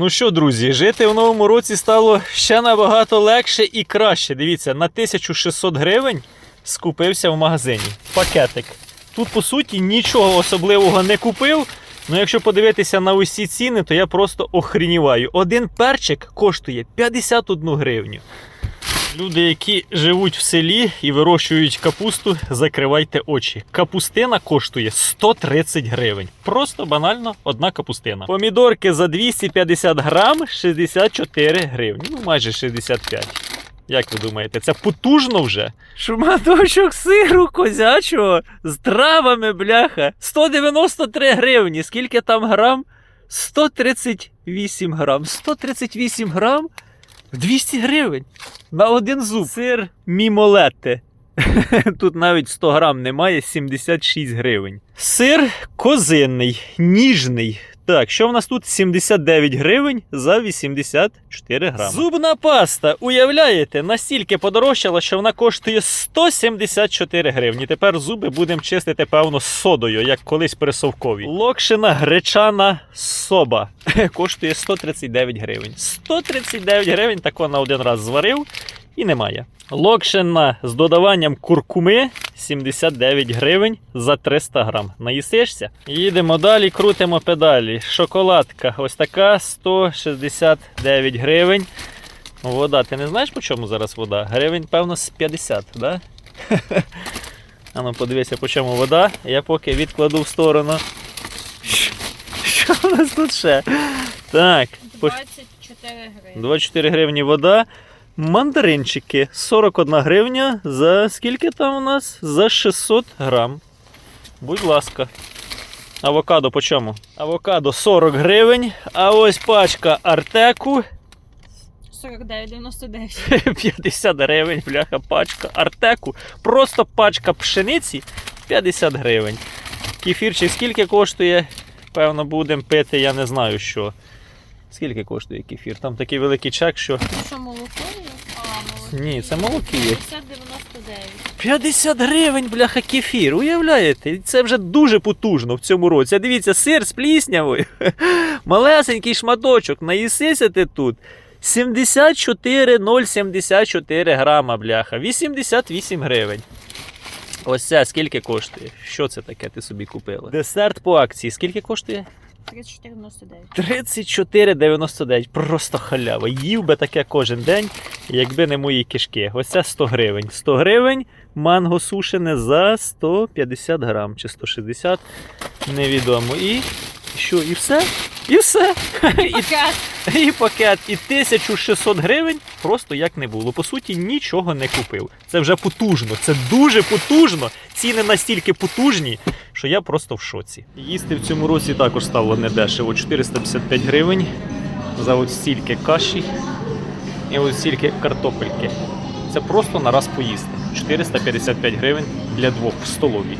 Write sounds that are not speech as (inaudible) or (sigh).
Ну що, друзі, жити в новому році стало ще набагато легше і краще. Дивіться, на 1600 гривень скупився в магазині. Пакетик. Тут, по суті, нічого особливого не купив. Ну, якщо подивитися на усі ціни, то я просто охрініваю. Один перчик коштує 51 гривню. Люди, які живуть в селі і вирощують капусту, закривайте очі. Капустина коштує 130 гривень. Просто банально одна капустина. Помідорки за 250 грам 64 гривні. Ну майже 65. Як ви думаєте, це потужно вже? Шматочок сиру козячого з травами, бляха. 193 гривні. Скільки там грам? 138 грам. 138 грам 200 гривень. На один зуб. Сир мімолете. (laughs) Тут навіть 100 грам немає, 76 гривень. Сир козинний, ніжний. Так, що в нас тут? 79 гривень за 84 грами. Зубна паста, уявляєте, настільки подорожчала, що вона коштує 174 гривні. Тепер зуби будемо чистити, певно, з содою, як колись при совковій. Локшина гречана соба (laughs) коштує 139 гривень. 139 гривень тако на один раз зварив і немає. Локшина з додаванням куркуми 79 гривень за 300 грам. Наїсишся? Їдемо далі, крутимо педалі. Шоколадка ось така 169 гривень. Вода. Ти не знаєш по чому зараз вода? Гривень, певно, з 50, да? (laughs) А ну подивися, по чому вода. Я поки відкладу в сторону. Що у нас тут ще? Так, 24 гривні. 24 гривні вода. Мандаринчики 41 гривня за скільки там у нас? За 600 грам. Будь ласка. Авокадо по чому? Авокадо 40 гривень. А ось пачка Артеку 49,99. 50 (laughs) гривень, бляха, пачка Артеку. Просто пачка пшениці 50 гривень. Кефірчик скільки коштує? Певно, будемо пити, я не знаю що. Скільки коштує кефір? Там такий великий чек, що. Що молоко? А, молоко. Ні, це молоки 50,99. 50 гривень, бляха, кефір. Уявляєте? Це вже дуже потужно в цьому році. А дивіться, сир з пліснявою. (laughs) Малесенький шматочок. Наїсися ти тут. 74,074 грама, бляха. 88 гривень. Ось це скільки коштує? Що це таке ти собі купила? Десерт по акції. Скільки коштує? 34,99. 34,99. Просто халява. Їв би таке кожен день, якби не мої кишки. Ось це 100 гривень. 100 гривень манго сушене за 150 грам чи 160. Невідомо. І що, і все? І все. І, (laughs) Пакет. і пакет. І 1600 гривень просто як не було. По суті, нічого не купив. Це вже потужно. Це дуже потужно. Ціни настільки потужні, що я просто в шоці. Їсти в цьому році також стало недешево. 455 гривень за от стільки каші і от стільки картопельки. Це просто на раз поїсти. 455 гривень для двох в столовій.